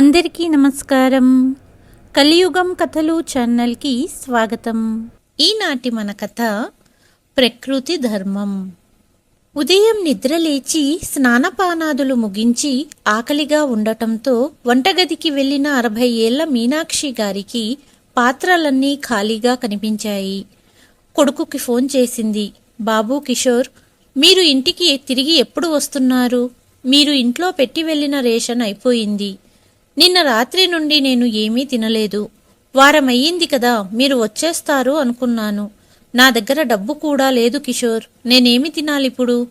అందరికీ నమస్కారం. కలియుగం కథలు ఛానల్కి స్వాగతం. ఈనాటి మన కథ ప్రకృతి ధర్మం. ఉదయం నిద్రలేచి స్నానపానాదులు ముగించి ఆకలిగా ఉండటంతో వంటగదికి వెళ్ళిన అరవై ఏళ్ళ మీనాక్షి గారికి పాత్రలన్నీ ఖాళీగా కనిపించాయి. కొడుకుకి ఫోన్ చేసింది బాబు కిషోర్ మీరు ఇంటికి తిరిగి ఎప్పుడు వస్తున్నారు? మీరు ఇంట్లో పెట్టి వెళ్ళిన రేషన్ అయిపోయింది. నిన్న రాత్రి నుండి నేను ఏమీ తినలేదు. వారమయ్యింది కదా మీరు వచ్చేస్తారు అనుకున్నాను. నా దగ్గర డబ్బు కూడా లేదు కిషోర్ నేనేమి తినాలిప్పుడు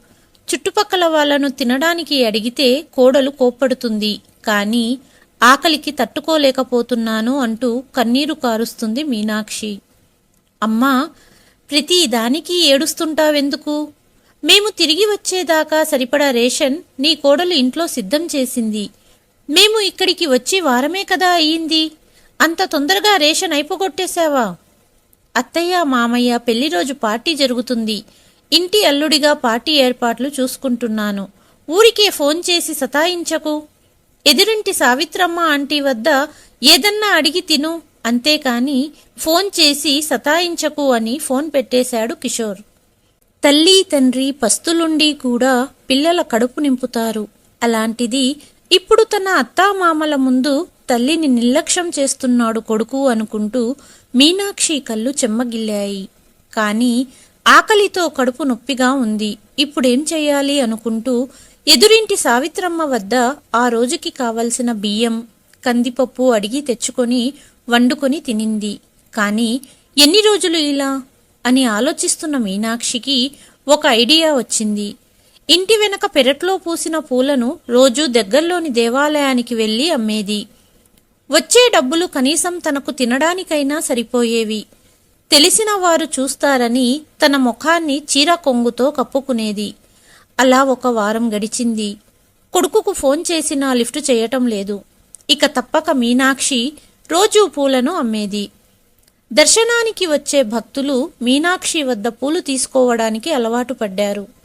చుట్టుపక్కల వాళ్ళను తినడానికి అడిగితే కోడలు కోప్పడుతుంది కానీ ఆకలికి తట్టుకోలేకపోతున్నాను అంటూ కన్నీరు కారుస్తుంది మీనాక్షి. అమ్మా ప్రతి దానికి ఏడుస్తుంటావెందుకు? మేము తిరిగి వచ్చేదాకా సరిపడా రేషన్ నీ కోడలు ఇంట్లో సిద్ధం చేసింది. మేము ఇక్కడికి వచ్చి వారమే కదా అయ్యింది అంత తొందరగా రేషన్ అయిపోగొట్టేశావా? అత్తయ్య మామయ్య పెళ్ళి రోజు పార్టీ జరుగుతుంది. ఇంటి అల్లుడిగా పార్టీ ఏర్పాట్లు చూసుకుంటున్నాను. ఊరికే ఫోన్ చేసి సతాయించకు. ఎదురింటి సావిత్రమ్మ ఆంటీ వద్ద ఏదన్నా అడిగి తిను. అంతేకాని ఫోన్ చేసి సతాయించకు అని ఫోన్ పెట్టేశాడు కిషోర్. తల్లి తండ్రి పస్తులుండి కూడా పిల్లల కడుపు నింపుతారు. అలాంటిది ఇప్పుడు తన అత్తామామల ముందు తల్లిని నిర్లక్ష్యం చేస్తున్నాడు కొడుకు అనుకుంటూ మీనాక్షి కళ్ళు చెమ్మగిల్లాయి. కాని ఆకలితో కడుపు నొప్పిగా ఉంది. ఇప్పుడేం చెయ్యాలి అనుకుంటూ ఎదురింటి సావిత్రమ్మ వద్ద ఆ రోజుకి కావలసిన బియ్యం కందిపప్పు అడిగి తెచ్చుకొని వండుకొని తినింది. కాని ఎన్ని రోజులు ఇలా? అని ఆలోచిస్తున్న మీనాక్షికి ఒక ఐడియా వచ్చింది. ఇంటి వెనక పెరట్లో పూసిన పూలను రోజూ దగ్గర్లోని దేవాలయానికి వెళ్ళి అమ్మేది. వచ్చే డబ్బులు కనీసం తనకు తినడానికైనా సరిపోయేవి. తెలిసిన వారు చూస్తారని తన ముఖాన్ని చీర కొంగుతో కప్పుకునేది. అలా ఒక వారం గడిచింది. కొడుకుకు ఫోన్ చేసినా లిఫ్ట్ చేయటం లేదు. ఇక తప్పక మీనాక్షి రోజూ పూలను అమ్మేది. దర్శనానికి వచ్చే భక్తులు మీనాక్షి వద్ద పూలు తీసుకోవడానికి అలవాటు పడ్డారు.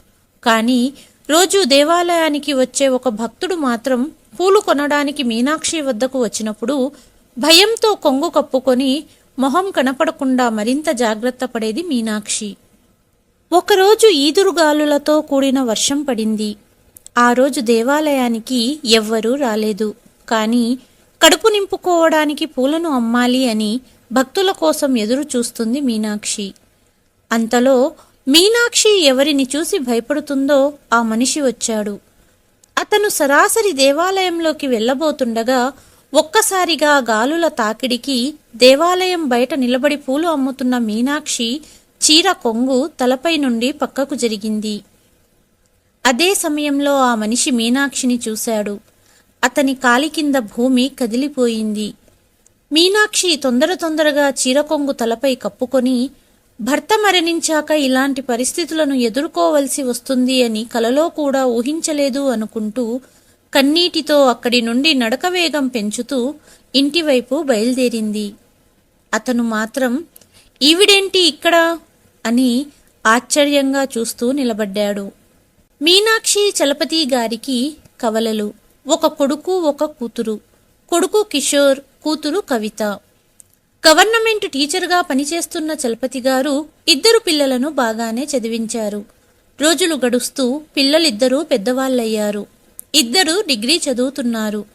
కానీ రోజు దేవాలయానికి వచ్చే ఒక భక్తుడు మాత్రం పూలు కొనడానికి మీనాక్షి వద్దకు వచ్చినప్పుడు భయంతో కొంగు కప్పుకొని మొహం కనపడకుండా మరింత జాగ్రత్త పడేది మీనాక్షి. ఒకరోజు ఈదురుగాలులతో కూడిన వర్షం పడింది. ఆ రోజు దేవాలయానికి ఎవ్వరూ రాలేదు. కానీ కడుపు నింపుకోవడానికి పూలను అమ్మాలి అని భక్తుల కోసం ఎదురు చూస్తుంది మీనాక్షి. అంతలో మీనాక్షి ఎవరిని చూసి భయపడుతుందో ఆ మనిషి వచ్చాడు. అతను సరాసరి దేవాలయంలోకి వెళ్ళబోతుండగా ఒక్కసారిగా గాలుల తాకిడికి దేవాలయం బయట నిలబడి పూలు అమ్ముతున్న మీనాక్షి చీర కొంగు తలపై నుండి పక్కకు జరిగింది. అదే సమయంలో ఆ మనిషి మీనాక్షిని చూశాడు. అతని కాలి కింద భూమి కదిలిపోయింది. మీనాక్షి తొందర తొందరగా చీరకొంగు తలపై కప్పుకొని భర్త మరణించాక ఇలాంటి పరిస్థితులను ఎదుర్కోవలసి వస్తుంది అని కలలో కూడా ఊహించలేదు అనుకుంటూ కన్నీటితో అక్కడి నుండి నడక వేగం పెంచుతూ ఇంటివైపు బయలుదేరింది. అతను మాత్రం ఈవిడేంటి ఇక్కడ? అని ఆశ్చర్యంగా చూస్తూ నిలబడ్డాడు. మీనాక్షి చలపతి గారికి కవలలు ఒక కొడుకు ఒక కూతురు. కొడుకు కిషోర్ కూతురు కవిత. గవర్నమెంట్ టీచర్గా పనిచేస్తున్న చలపతి గారు ఇద్దరు పిల్లలను బాగానే చదివించారు. రోజులు గడుస్తూ పిల్లలిద్దరూ పెద్దవాళ్ళయ్యారు. ఇద్దరు డిగ్రీ చదువుతున్నారు.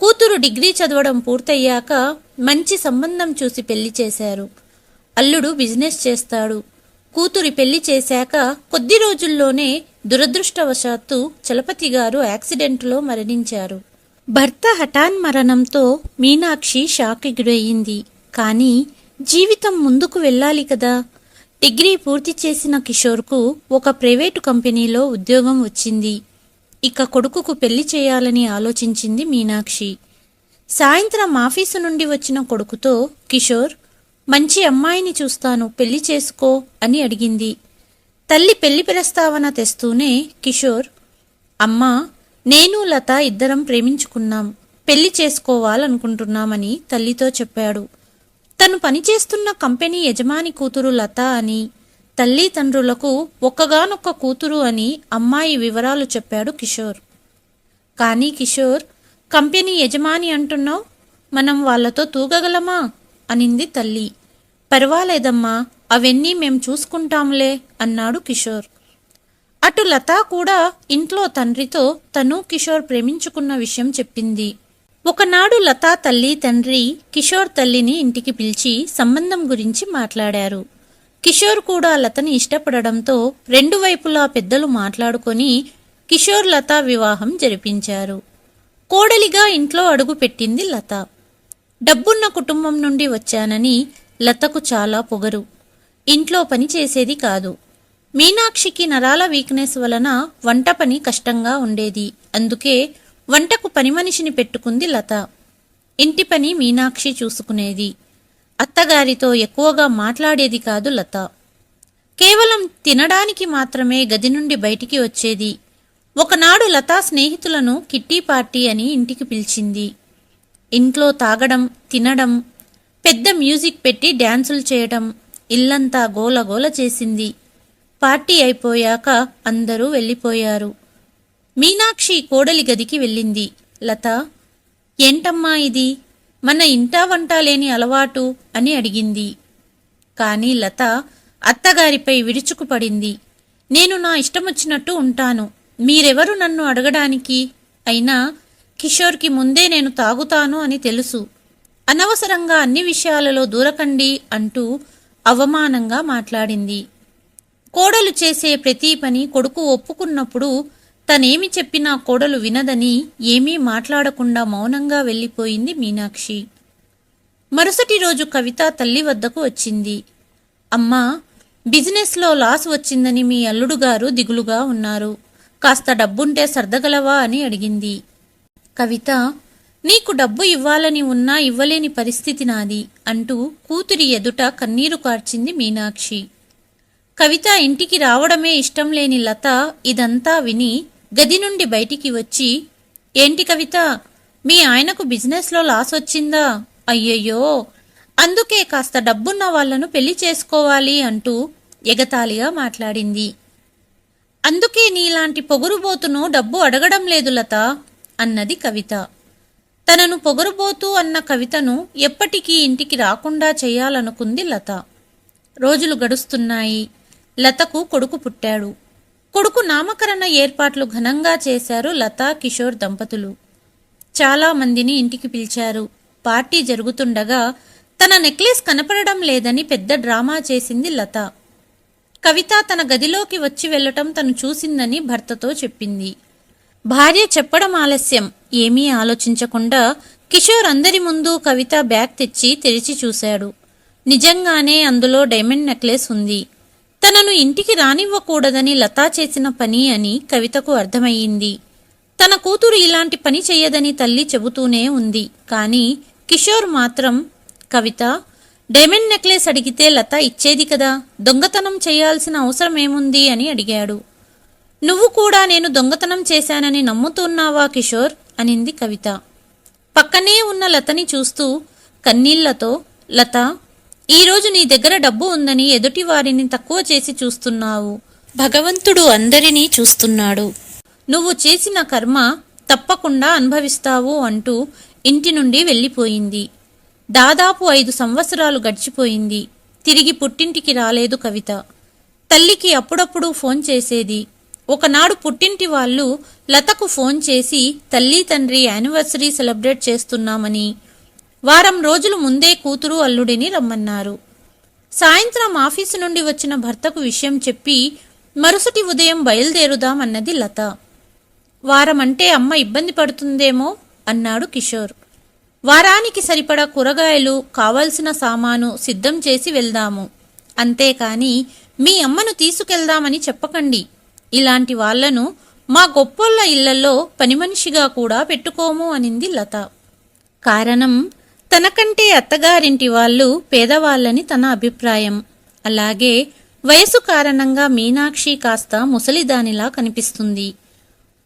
కూతురు డిగ్రీ చదవడం పూర్తయ్యాక మంచి సంబంధం చూసి పెళ్ళి చేశారు. అల్లుడు బిజినెస్ చేస్తాడు. కూతురి పెళ్ళి చేశాక కొద్ది రోజుల్లోనే దురదృష్టవశాత్తు చలపతి గారు యాక్సిడెంట్లో మరణించారు. భర్త హఠాన్ మరణంతో మీనాక్షి షాక్ గురయ్యింది. కానీ జీవితం ముందుకు వెళ్ళాలి కదా. డిగ్రీ పూర్తి చేసిన కిషోర్కు ఒక ప్రైవేటు కంపెనీలో ఉద్యోగం వచ్చింది. ఇక కొడుకుకు పెళ్ళి చేయాలని ఆలోచించింది మీనాక్షి. సాయంత్రం ఆఫీసు నుండి వచ్చిన కొడుకుతో కిషోర్ మంచి అమ్మాయిని చూస్తాను పెళ్ళి చేసుకో అని అడిగింది. తల్లి పెళ్ళి ప్రస్తావన తెస్తూనే కిషోర్ అమ్మా నేను లత ఇద్దరం ప్రేమించుకున్నాం. పెళ్ళి చేసుకోవాలనుకుంటున్నామని తల్లితో చెప్పాడు. తను పనిచేస్తున్న కంపెనీ యజమాని కూతురు లత అని తల్లి తండ్రులకు ఒక్కగానొక్క కూతురు అని అమ్మాయి వివరాలు చెప్పాడు కిషోర్. కానీ కిషోర్ కంపెనీ యజమాని అంటున్నావు? మనం వాళ్ళతో తూగగలమా? అనింది తల్లి. పర్వాలేదమ్మా అవన్నీ మేం చూసుకుంటాంలే అన్నాడు కిషోర్. అటు లత కూడా ఇంట్లో తండ్రితో తను కిషోర్ ప్రేమించుకున్న విషయం చెప్పింది. ఒకనాడు లతా తల్లి తండ్రి కిషోర్ తల్లిని ఇంటికి పిలిచి సంబంధం గురించి మాట్లాడారు. కిషోర్ కూడా లతని ఇష్టపడడంతో రెండు వైపులా పెద్దలు మాట్లాడుకొని కిషోర్ లత వివాహం జరిపించారు. కోడలిగా ఇంట్లో అడుగు పెట్టింది లత. డబ్బున్న కుటుంబం నుండి వచ్చానని లతకు చాలా పొగరు. ఇంట్లో పని చేసేది కాదు. మీనాక్షికి నరాల వీక్నెస్ వలన వంట పని కష్టంగా ఉండేది. అందుకే వంటకు పని మనిషిని పెట్టుకుంది లత. ఇంటి పని మీనాక్షి చూసుకునేది. అత్తగారితో ఎక్కువగా మాట్లాడేది కాదు లత. కేవలం తినడానికి మాత్రమే గది నుండి బయటికి వచ్చేది. ఒకనాడు లతా స్నేహితులను కిట్టి పార్టీ అని ఇంటికి పిలిచింది. ఇంట్లో తాగడం తినడం పెద్ద మ్యూజిక్ పెట్టి డ్యాన్సులు చేయడం ఇల్లంతా గోలగోల చేసింది. పార్టీ అయిపోయాక అందరూ వెళ్ళిపోయారు. మీనాక్షి కోడలి గదికి వెళ్ళింది. లత ఏంటమ్మా ఇది? మన ఇంటా వంట లేని అలవాటు? అని అడిగింది. కాని లత అత్తగారిపై విరుచుకుపడింది నేను నా ఇష్టమొచ్చినట్టు ఉంటాను. మీరెవరు నన్ను అడగడానికి? అయినా కిషోర్కి ముందే నేను తాగుతాను అని తెలుసు. అనవసరంగా అన్ని విషయాలలో దూరకండి అంటూ అవమానంగా మాట్లాడింది. కోడలు చేసే ప్రతి పని కొడుకు ఒప్పుకున్నప్పుడు తనేమి చెప్పినా కోడలు వినదని ఏమీ మాట్లాడకుండా మౌనంగా వెళ్ళిపోయింది మీనాక్షి. మరుసటి రోజు కవిత తల్లి వద్దకు వచ్చింది. అమ్మా బిజినెస్లో లాస్ వచ్చిందని మీ అల్లుడు గారు దిగులుగా ఉన్నారు. కాస్త డబ్బుంటే సర్దగలవా అని అడిగింది. కవిత నీకు డబ్బు ఇవ్వాలని ఉన్నా ఇవ్వలేని పరిస్థితి నాది అంటూ కూతురి ఎదుట కన్నీరు కార్చింది మీనాక్షి. కవిత ఇంటికి రావడమే ఇష్టం లేని లత ఇదంతా విని గది నుండి బయటికి వచ్చి ఏంటి కవిత మీ ఆయనకు బిజినెస్లో లాస్ వచ్చిందా? అయ్యయ్యో అందుకే కాస్త డబ్బున్న వాళ్ళను పెళ్ళి చేసుకోవాలి అంటూ ఎగతాళిగా మాట్లాడింది. అందుకే నీలాంటి పొగురుబోతును డబ్బు అడగడం లేదు లత అన్నది కవిత. తనను పొగరుబోతూ అన్న కవితను ఎప్పటికీ ఇంటికి రాకుండా చేయాలనుకుంది లత. రోజులు గడుస్తున్నాయి. లతకు కొడుకు పుట్టాడు. కొడుకు నామకరణ ఏర్పాట్లు ఘనంగా చేశారు లత కిషోర్ దంపతులు. చాలా మందిని ఇంటికి పిలిచారు. పార్టీ జరుగుతుండగా తన నెక్లెస్ కనపడడం లేదని పెద్ద డ్రామా చేసింది లత. కవిత తన గదిలోకి వచ్చి వెళ్ళటం తను చూసిందని భర్తతో చెప్పింది. భార్య చెప్పడం ఆలస్యం. ఏమీ ఆలోచించకుండా కిషోర్ అందరి ముందు కవిత బ్యాగ్ తెచ్చి తెరిచి చూశాడు. నిజంగానే అందులో డైమండ్ నెక్లెస్ ఉంది. తనను ఇంటికి రానివ్వకూడదని లతా చేసిన పని అని కవితకు అర్థమయ్యింది. తన కూతురు ఇలాంటి పని చెయ్యదని తల్లి చెబుతూనే ఉంది. కానీ కిషోర్ మాత్రం కవిత డైమండ్ నెక్లెస్ అడిగితే లత ఇచ్చేది కదా దొంగతనం చేయాల్సిన అవసరం ఏముంది అని అడిగాడు. నువ్వు కూడా నేను దొంగతనం చేశానని నమ్ముతున్నావా కిషోర్? అనింది కవిత. పక్కనే ఉన్న లతని చూస్తూ కన్నీళ్ళతో లత ఈరోజు నీ దగ్గర డబ్బు ఉందని ఎదుటి వారిని తక్కువ చేసి చూస్తున్నావు. భగవంతుడు అందరినీ చూస్తున్నాడు. నువ్వు చేసిన కర్మ తప్పకుండా అనుభవిస్తావు అంటూ ఇంటి నుండి వెళ్ళిపోయింది. దాదాపు ఐదు సంవత్సరాలు గడిచిపోయింది. తిరిగి పుట్టింటికి రాలేదు కవిత. తల్లికి అప్పుడప్పుడు ఫోన్ చేసేది. ఒకనాడు పుట్టింటి వాళ్ళు లతకు ఫోన్ చేసి తల్లి తండ్రి యానివర్సరీ సెలబ్రేట్ చేస్తున్నామని వారం రోజులు ముందే కూతురు అల్లుడిని రమ్మన్నారు. సాయంత్రం ఆఫీసు నుండి వచ్చిన భర్తకు విషయం చెప్పి మరుసటి ఉదయం బయలుదేరుదామన్నది లత. వారమంటే అమ్మ ఇబ్బంది పడుతుందేమో? అన్నాడు కిషోర్. వారానికి సరిపడా కూరగాయలు కావలసిన సామాను సిద్ధం చేసి వెళ్దాము. అంతేకాని మీ అమ్మను తీసుకెళ్దామని చెప్పకండి. ఇలాంటి వాళ్ళను మా గొప్పోళ్ళ ఇళ్ళలో పనిమనిషిగా కూడా పెట్టుకోము అనింది లత. కారణం తనకంటే అత్తగారింటి వాళ్ళు పేదవాళ్ళని తన అభిప్రాయం. అలాగే వయసు కారణంగా మీనాక్షి కాస్త ముసలిదానిలా కనిపిస్తుంది.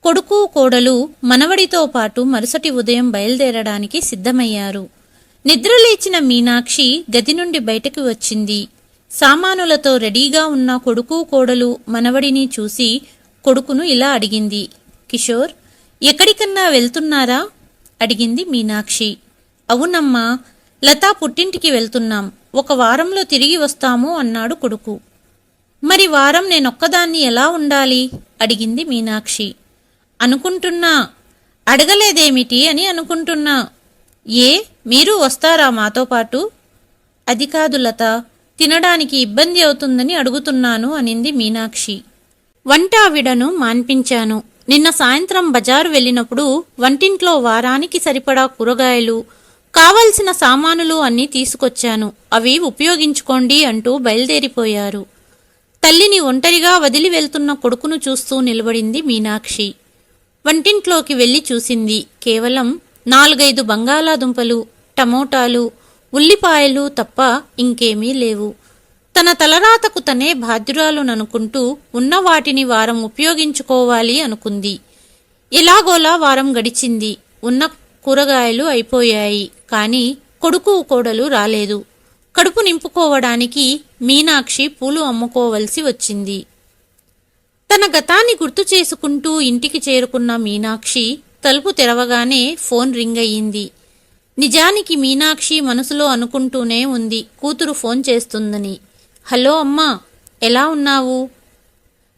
కొడుకు కోడలు మనవడితో పాటు మరుసటి ఉదయం బయలుదేరడానికి సిద్ధమయ్యారు. నిద్రలేచిన మీనాక్షి గది నుండి బయటకు వచ్చింది. సామానులతో రెడీగా ఉన్న కొడుకు కోడలు మనవడిని చూసి కొడుకును ఇలా అడిగింది. కిషోర్ ఎక్కడికన్నా వెళ్తున్నారా? అడిగింది మీనాక్షి. అవునమ్మా లతా పుట్టింటికి వెళ్తున్నాం ఒక వారంలో తిరిగి వస్తాము అన్నాడు కొడుకు. మరి వారం నేనొక్కదాన్ని ఎలా ఉండాలి? అడిగింది మీనాక్షి. అనుకుంటున్నా అడగలేదేమిటి అని అనుకుంటున్నా. ఏ మీరు వస్తారా మాతో పాటు? అది కాదు లత తినడానికి ఇబ్బంది అవుతుందని అడుగుతున్నాను అనింది మీనాక్షి. వంట ఆవిడను మాన్పించాను. నిన్న సాయంత్రం బజారు వెళ్ళినప్పుడు వంటింట్లో వారానికి సరిపడా కూరగాయలు కావలసిన సామానులు అన్నీ తీసుకొచ్చాను. అవి ఉపయోగించుకోండి అంటూ బయలుదేరిపోయారు. తల్లిని ఒంటరిగా వదిలి వెళ్తున్న కొడుకును చూస్తూ నిలబడింది మీనాక్షి. వంటింట్లోకి వెళ్ళి చూసింది కేవలం నాలుగైదు బంగాళాదుంపలు టమోటాలు ఉల్లిపాయలు తప్ప ఇంకేమీ లేవు. తన తలరాతకు తనే బాధ్యురాలుననుకుంటూ ఉన్న వాటిని వారం ఉపయోగించుకోవాలి అనుకుంది. ఎలాగోలా వారం గడిచింది. ఉన్న కూరగాయలు అయిపోయాయి. కానీ కొడుకు కోడలు రాలేదు. కడుపు నింపుకోవడానికి మీనాక్షి పూలు అమ్ముకోవలసి వచ్చింది. తన గతాన్ని గుర్తు చేసుకుంటూ ఇంటికి చేరుకున్న మీనాక్షి తలుపు తెరవగానే ఫోన్ రింగ్ అయ్యింది. నిజానికి మీనాక్షి మనసులో అనుకుంటూనే ఉంది. కూతురు ఫోన్ చేస్తుందని. హలో అమ్మా ఎలా ఉన్నావు?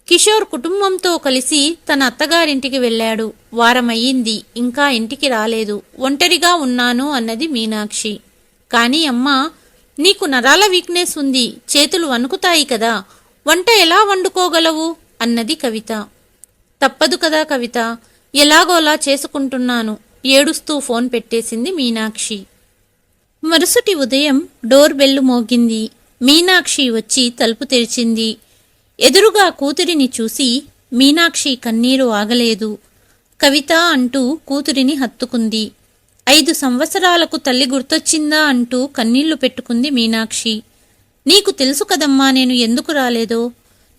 కిషోర్ కుటుంబంతో కలిసి తన అత్తగారింటికి వెళ్ళాడు. వారమయ్యింది ఇంకా ఇంటికి రాలేదు. ఒంటరిగా ఉన్నాను అన్నది మీనాక్షి. కానీ అమ్మా నీకు నరాల వీక్నెస్ ఉంది. చేతులు వణుకుతాయి కదా. వంట ఎలా వండుకోగలవు? అన్నది కవిత. తప్పదు కదా కవిత. ఎలాగోలా చేసుకుంటున్నాను ఏడుస్తూ ఫోన్ పెట్టేసింది మీనాక్షి. మరుసటి ఉదయం డోర్ బెల్లు మోగింది. మీనాక్షి వచ్చి తలుపు తెరిచింది. ఎదురుగా కూతురిని చూసి మీనాక్షి కన్నీరు ఆగలేదు. కవిత అంటూ కూతురిని హత్తుకుంది. ఐదు సంవత్సరాలకు తల్లి గుర్తొచ్చిందా అంటూ కన్నీళ్ళు పెట్టుకుంది మీనాక్షి. నీకు తెలుసు కదమ్మా నేను ఎందుకు రాలేదో?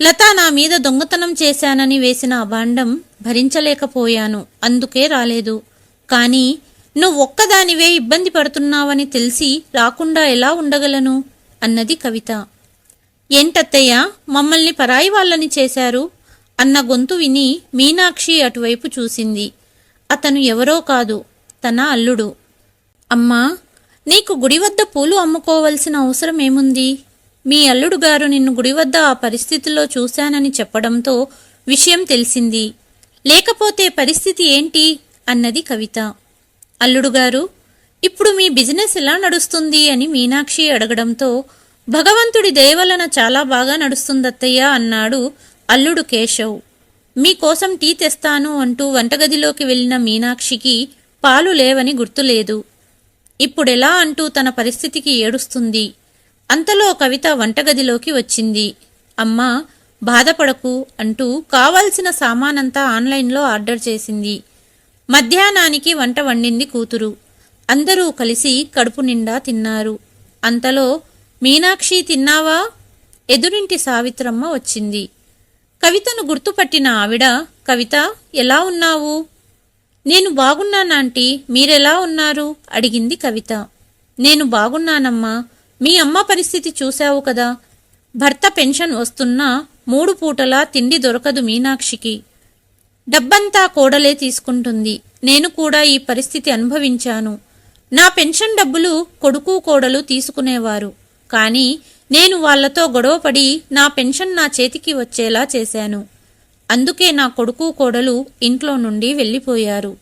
లతా నా మీద దొంగతనం చేశానని వేసిన అభాండం భరించలేకపోయాను. అందుకే రాలేదు. కానీ నువ్వు ఒక్కదానివే ఇబ్బంది పడుతున్నావని తెలిసి రాకుండా ఎలా ఉండగలను? అన్నది కవిత. ఏంటత్తయ్య మమ్మల్ని పరాయి వాళ్ళని చేశారు? అన్న గొంతు విని మీనాక్షి అటువైపు చూసింది. అతను ఎవరో కాదు తన అల్లుడు. అమ్మా నీకు గుడి వద్ద పూలు అమ్ముకోవలసిన అవసరం ఏముంది? మీ అల్లుడు గారు నిన్ను గుడి వద్ద ఆ పరిస్థితిలో చూశానని చెప్పడంతో విషయం తెలిసింది. లేకపోతే పరిస్థితి ఏంటి? అన్నది కవిత. అల్లుడు గారు ఇప్పుడు మీ బిజినెస్ ఎలా నడుస్తుంది అని మీనాక్షి అడగడంతో భగవంతుడి దయవలన చాలా బాగా నడుస్తుందత్తయ్య అన్నాడు అల్లుడు కేశవ్. మీకోసం టీ తెస్తాను అంటూ వంటగదిలోకి వెళ్ళిన మీనాక్షికి పాలు లేవని గుర్తులేదు. ఇప్పుడెలా? అంటూ తన పరిస్థితికి ఏడుస్తుంది. అంతలో కవిత వంటగదిలోకి వచ్చింది. అమ్మా బాధపడకు అంటూ కావాల్సిన సామానంతా ఆన్లైన్లో ఆర్డర్ చేసింది. మధ్యాహ్నానికి వంట వండింది కూతురు. అందరూ కలిసి కడుపు నిండా తిన్నారు. అంతలో మీనాక్షి తిన్నావా? ఎదురింటి సావిత్రమ్మ వచ్చింది. కవితను గుర్తుపట్టిన ఆవిడ కవిత ఎలా ఉన్నావు? నేను బాగున్నానాంటీ మీరెలా ఉన్నారు? అడిగింది కవిత. నేను బాగున్నానమ్మా. మీ అమ్మ పరిస్థితి చూశావు కదా. భర్త పెన్షన్ వస్తున్నా మూడు పూటలా తిండి దొరకదు మీనాక్షికి. డబ్బంతా కోడలే తీసుకుంటుంది. నేను కూడా ఈ పరిస్థితి అనుభవించాను. నా పెన్షన్ డబ్బులు కొడుకు కోడలు తీసుకునేవారు. కానీ నేను వాళ్ళతో గొడవపడి నా పెన్షన్ నా చేతికి వచ్చేలా చేశాను. అందుకే నా కొడుకు కోడలు ఇంట్లో నుండి వెళ్ళిపోయారు.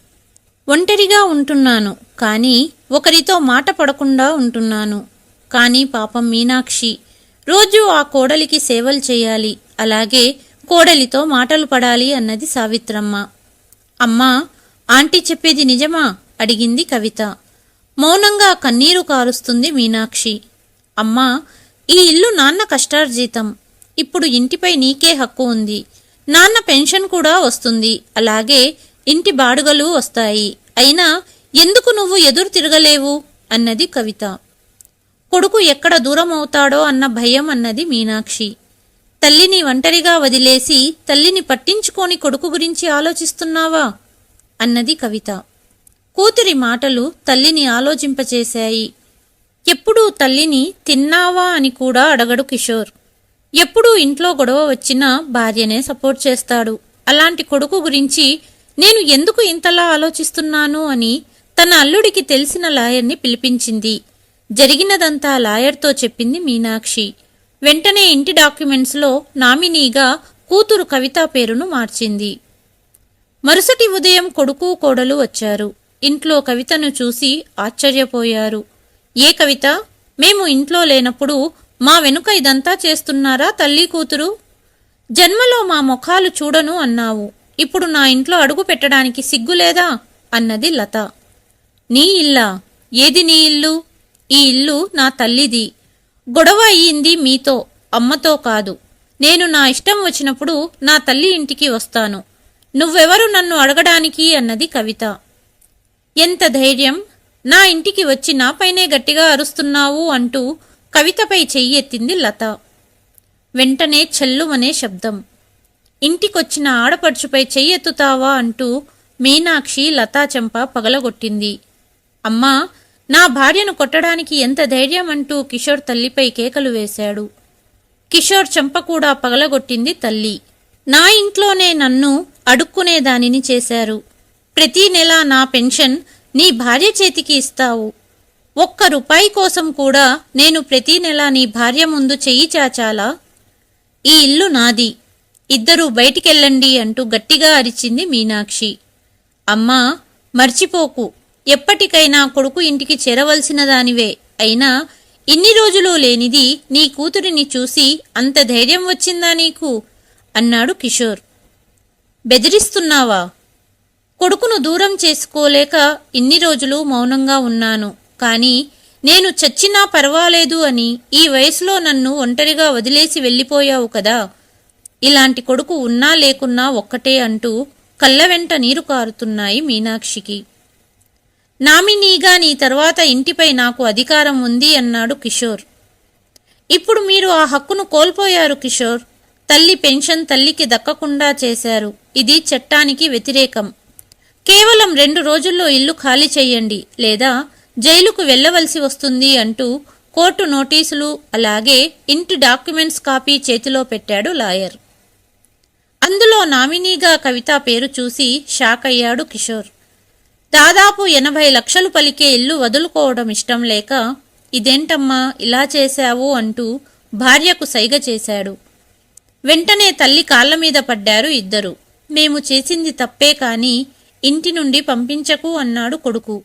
ఒంటరిగా ఉంటున్నాను కానీ ఒకరితో మాట పడకుండా ఉంటున్నాను. కానీ పాపం మీనాక్షి రోజు ఆ కోడలికి సేవలు చేయాలి అలాగే కోడలితో మాటలు పడాలి అన్నది సావిత్రమ్మ. అమ్మా ఆంటీ చెప్పేది నిజమా? అడిగింది కవిత. మౌనంగా కన్నీరు కారుస్తుంది మీనాక్షి. అమ్మా ఈ ఇల్లు నాన్న కష్టార్జితం. ఇప్పుడు ఇంటిపై నీకే హక్కు ఉంది. నాన్న పెన్షన్ కూడా వస్తుంది. అలాగే ఇంటి బాడుగలు వస్తాయి. అయినా ఎందుకు నువ్వు ఎదురు తిరగలేవు? అన్నది కవిత. కొడుకు ఎక్కడ దూరం అవుతాడో అన్న భయం అన్నది మీనాక్షి. తల్లిని ఒంటరిగా వదిలేసి తల్లిని పట్టించుకోని కొడుకు గురించి ఆలోచిస్తున్నావా? అన్నది కవిత. కూతురి మాటలు తల్లిని ఆలోచింపచేశాయి. ఎప్పుడూ తల్లిని తిన్నావా అని కూడా అడగడు కిషోర్. ఎప్పుడూ ఇంట్లో గొడవ వచ్చినా భార్యనే సపోర్ట్ చేస్తాడు. అలాంటి కొడుకు గురించి నేను ఎందుకు ఇంతలా ఆలోచిస్తున్నాను అని తన అల్లుడికి తెలిసిన లాయర్ని పిలిపించింది. జరిగినదంతా లాయర్తో చెప్పింది మీనాక్షి. వెంటనే ఇంటి డాక్యుమెంట్స్లో నామినీగా కూతురు కవిత పేరును మార్చింది. మరుసటి ఉదయం కొడుకు కోడలు వచ్చారు. ఇంట్లో కవితను చూసి ఆశ్చర్యపోయారు. ఏ కవిత? మేము ఇంట్లో లేనప్పుడు మా వెనుక ఇదంతా చేస్తున్నారా తల్లి కూతురు? జన్మలో మా ముఖాలు చూడను అన్నావు. ఇప్పుడు నా ఇంట్లో అడుగు పెట్టడానికి సిగ్గులేదా అన్నది లత. నీ ఇల్లా? ఏది నీ ఇల్లు? ఈ ఇల్లు నా తల్లిది. గొడవ అయ్యింది మీతో అమ్మతో కాదు. నేను నా ఇష్టం వచ్చినప్పుడు నా తల్లి ఇంటికి వస్తాను. నువ్వెవరు నన్ను అడగడానికి? అన్నది కవిత. ఎంత ధైర్యం? నా ఇంటికి వచ్చి నాపైనే గట్టిగా అరుస్తున్నావు అంటూ కవితపై చెయ్యెత్తింది లత. వెంటనే చెల్లుమనే శబ్దం. ఇంటికొచ్చిన ఆడపడుచుపై చెయ్యెత్తుతావా అంటూ మీనాక్షి లతా చెంప పగలగొట్టింది. అమ్మా నా భార్యను కొట్టడానికి ఎంత ధైర్యం అంటూ కిషోర్ తల్లిపై కేకలు వేశాడు. కిషోర్ చెంప కూడా పగలగొట్టింది తల్లి. నా ఇంట్లోనే నన్ను అడుక్కునేదానిని చేశారు. ప్రతి నెల నా పెన్షన్ నీ భార్య చేతికి ఇస్తావు. ఒక్క రూపాయి కోసం కూడా నేను ప్రతి నెల నీ భార్య ముందు చెయ్యి చాచాలా? ఈ ఇల్లు నాది. ఇద్దరూ బయటికెళ్ళండి అంటూ గట్టిగా అరిచింది మీనాక్షి. అమ్మా మర్చిపోకు. ఎప్పటికైనా కొడుకు ఇంటికి చేరవలసిన దానివే అయినా ఇన్ని రోజులు లేనిది నీ కూతురిని చూసి అంత ధైర్యం వచ్చిందా నీకు? అన్నాడు కిషోర్. బెదిరిస్తున్నావా? కొడుకును దూరం చేసుకోలేక ఇన్ని రోజులు మౌనంగా ఉన్నాను. కానీ నేను చచ్చినా పర్వాలేదు అని ఈ వయసులో నన్ను ఒంటరిగా వదిలేసి వెళ్ళిపోయావు కదా. ఇలాంటి కొడుకు ఉన్నా లేకున్నా ఒక్కటే అంటూ కళ్ళ వెంట నీరు కారుతున్నాయి మీనాక్షికి. నామినీగా నీ తర్వాత ఇంటిపై నాకు అధికారం ఉంది అన్నాడు కిషోర్. ఇప్పుడు మీరు ఆ హక్కును కోల్పోయారు కిషోర్. తల్లి పెన్షన్ తల్లికి దక్కకుండా చేశారు. ఇది చట్టానికి వ్యతిరేకం. కేవలం రెండు రోజుల్లో ఇల్లు ఖాళీ చేయండి లేదా జైలుకు వెళ్ళవలసి వస్తుంది అంటూ కోర్టు నోటీసులు అలాగే ఇంటి డాక్యుమెంట్స్ కాపీ చేతిలో పెట్టాడు లాయర్. అందులో నామినీగా కవిత పేరు చూసి షాక్ అయ్యాడు కిషోర్. దాదాపు ఎనభై లక్షలు పలికే ఇల్లు వదులుకోవడం ఇష్టం లేక ఇదేంటమ్మా ఇలా చేశావు అంటూ భార్యకు సైగ చేశాడు. వెంటనే తల్లి కాళ్ళ మీద పడ్డారు ఇద్దరు. మేము చేసింది తప్పే కానీ ఇంటి నుండి పంపించకు అన్నాడు కొడుకు.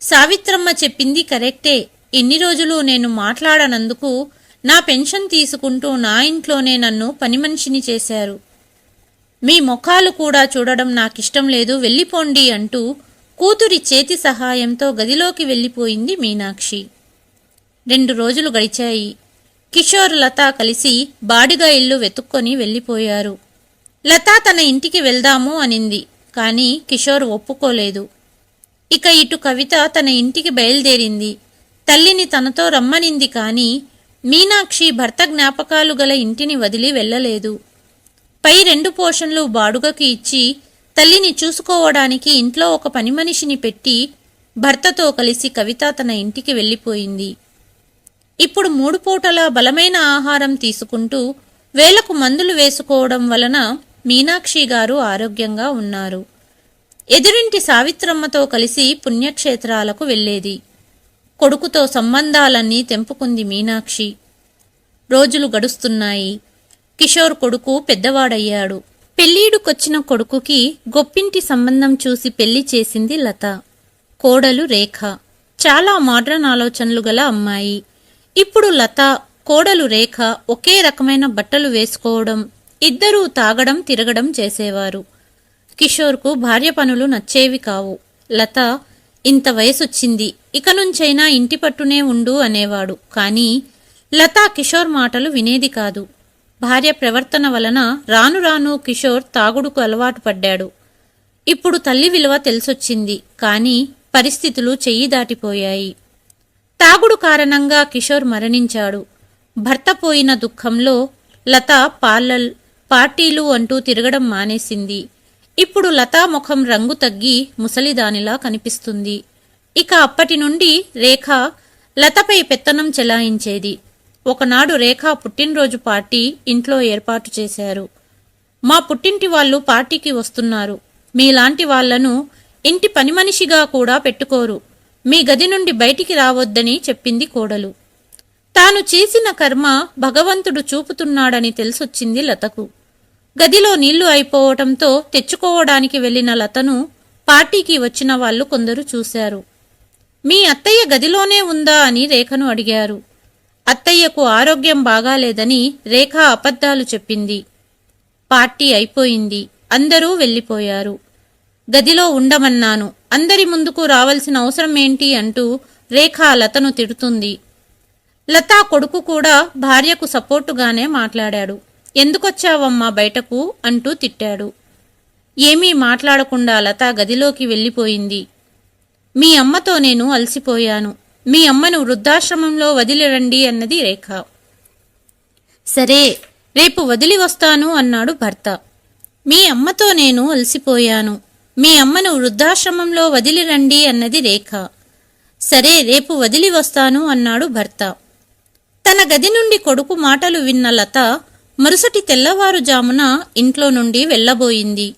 సావిత్రమ్మ చెప్పింది కరెక్టే. ఇన్ని రోజులు నేను మాట్లాడనందుకు నా పెన్షన్ తీసుకుంటూ నా ఇంట్లోనే నన్ను పని మనిషిని చేశారు. మీ ముఖాలు కూడా చూడడం నాకిష్టం లేదు వెళ్ళిపోండి అంటూ కూతురి చేతి సహాయంతో గదిలోకి వెళ్ళిపోయింది మీనాక్షి. రెండు రోజులు గడిచాయి. కిషోర్ లత కలిసి బాడిగా ఇల్లు వెతుక్కొని వెళ్ళిపోయారు. లత తన ఇంటికి వెళ్దాము అనింది. కానీ కిషోర్ ఒప్పుకోలేదు. ఇక ఇటు కవిత తన ఇంటికి బయలుదేరింది. తల్లిని తనతో రమ్మనింది కాని మీనాక్షి భర్త జ్ఞాపకాలు గల ఇంటిని వదిలి వెళ్ళలేదు. పై రెండు పోషన్లు బాడుగకి ఇచ్చి తల్లిని చూసుకోవడానికి ఇంట్లో ఒక పని మనిషిని పెట్టి భర్తతో కలిసి కవిత తన ఇంటికి వెళ్ళిపోయింది. ఇప్పుడు మూడు పూటల బలమైన ఆహారం తీసుకుంటూ వేలకు మందులు వేసుకోవడం వలన మీనాక్షి గారు ఆరోగ్యంగా ఉన్నారు. ఎదురింటి సావిత్రమ్మతో కలిసి పుణ్యక్షేత్రాలకు వెళ్ళేది. కొడుకుతో సంబంధాలన్నీ తెంపుకుంది మీనాక్షి. రోజులు గడుస్తున్నాయి. కిషోర్ కొడుకు పెద్దవాడయ్యాడు. పెళ్ళీడుకొచ్చిన కొడుకుకి గొప్పింటి సంబంధం చూసి పెళ్ళి చేసింది లత. కోడలు రేఖ. చాలా మోడ్రన్ ఆలోచనలు గల అమ్మాయి. ఇప్పుడు లత కోడలు రేఖ ఒకే రకమైన బట్టలు వేసుకోవడం ఇద్దరూ తాగడం తిరగడం చేసేవారు. కిషోర్కు భార్య పనులు నచ్చేవి కావు. లత ఇంత వయసొచ్చింది ఇక నుంచైనా ఇంటి పట్టునే ఉండు అనేవాడు. కానీ లత కిషోర్ మాటలు వినేది కాదు. భార్య ప్రవర్తన వలన రాను రాను కిషోర్ తాగుడుకు అలవాటు పడ్డాడు. ఇప్పుడు తల్లి విలువ తెలిసొచ్చింది కానీ పరిస్థితులు చెయ్యి దాటిపోయాయి. తాగుడు కారణంగా కిషోర్ మరణించాడు. భర్త పోయిన దుఃఖంలో లత పార్లల్ పార్టీలు అంటూ తిరగడం మానేసింది. ఇప్పుడు లతా ముఖం రంగు తగ్గి ముసలిదానిలా కనిపిస్తుంది. ఇక అప్పటి నుండి రేఖ లతపై పెత్తనం చెలాయించేది. ఒకనాడు రేఖ పుట్టినరోజు పార్టీ ఇంట్లో ఏర్పాటు చేశారు. మా పుట్టింటి వాళ్ళు పార్టీకి వస్తున్నారు. మీలాంటి వాళ్ళను ఇంటి పని మనిషిగా కూడా పెట్టుకోరు. మీ గది నుండి బయటికి రావద్దని చెప్పింది కోడలు. తాను చేసిన కర్మ భగవంతుడు చూపుతున్నాడని తెలిసొచ్చింది లతకు. గదిలో నీళ్ళు అయిపోవటంతో తెచ్చుకోవడానికి వెళ్ళిన లతను పార్టీకి వచ్చిన వాళ్ళు కొందరు చూశారు. మీ అత్తయ్య గదిలోనే ఉందా అని రేఖను అడిగారు. అత్తయ్యకు ఆరోగ్యం బాగాలేదని రేఖ అబద్ధాలు చెప్పింది. పార్టీ అయిపోయింది. అందరూ వెళ్ళిపోయారు. గదిలో ఉండమన్నాను. అందరి ముందుకు రావాల్సిన అవసరం ఏంటి అంటూ రేఖ లతను తిడుతుంది. లతా కొడుకు కూడా భార్యకు సపోర్టుగానే మాట్లాడాడు. ఎందుకొచ్చావమ్మా బయటకు? అంటూ తిట్టాడు. ఏమీ మాట్లాడకుండా లత గదిలోకి వెళ్ళిపోయింది. మీ అమ్మతో నేను అలసిపోయాను. మీ అమ్మను వృద్ధాశ్రమంలో వదిలిరండి అన్నది రేఖ. సరే రేపు వదిలి వస్తాను అన్నాడు భర్త. మీ అమ్మతో నేను అలసిపోయాను. మీ అమ్మను వృద్ధాశ్రమంలో వదిలిరండి అన్నది రేఖ. సరే రేపు వదిలి వస్తాను అన్నాడు భర్త. తన గది నుండి కొడుకు మాటలు విన్న లత మరుసటి తెల్లవారుజామున ఇంట్లో నుండి వెళ్ళబోయింది.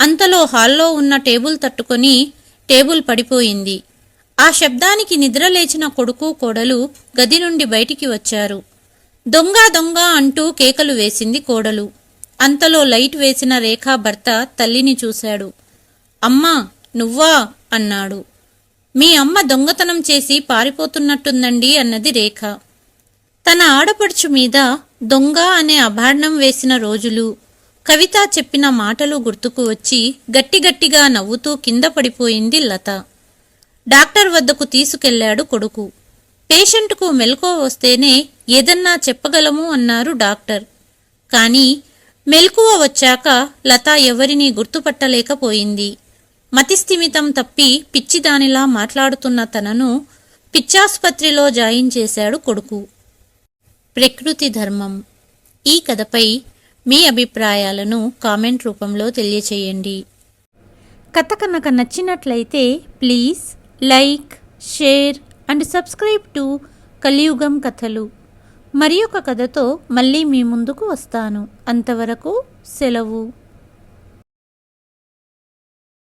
అంతలో హాల్లో ఉన్న టేబుల్ తట్టుకొని టేబుల్ పడిపోయింది. ఆ శబ్దానికి నిద్రలేచిన కొడుకు కోడలు గది నుండి బయటికి వచ్చారు. దొంగ దొంగ అంటూ కేకలు వేసింది కోడలు. అంతలో లైట్ వేసిన రేఖా భర్త తల్లిని చూశాడు. అమ్మా నువ్వా? అన్నాడు. మీ అమ్మ దొంగతనం చేసి పారిపోతున్నట్టుందండి అన్నది రేఖ. తన ఆడపడుచు మీద దొంగ అనే అభాండం వేసిన రోజులు కవిత చెప్పిన మాటలు గుర్తుకు వచ్చి గట్టిగట్టిగా నవ్వుతూ కింద పడిపోయింది లత. డాక్టర్ వద్దకు తీసుకెళ్ళాడు కొడుకు. పేషెంట్కు మెలకువ వస్తేనే ఏదన్నా చెప్పగలము అన్నారు డాక్టర్. కానీ మెలకువ వచ్చాక లత ఎవరినీ గుర్తుపట్టలేకపోయింది. మతిస్థిమితం తప్పి పిచ్చిదానిలా మాట్లాడుతున్న తనను పిచ్చాసుపత్రిలో జాయిన్ చేశాడు కొడుకు. ప్రకృతి ధర్మం. ఈ కథపై మీ అభిప్రాయాలను కామెంట్ రూపంలో తెలియచేయండి. కథ కనుక నచ్చినట్లయితే please like share and subscribe to Kaliyugam Kathalu. మరి ఒక కథతో మళ్ళీ మీ ముందుకు వస్తాను. అంతవరకు సెలవు.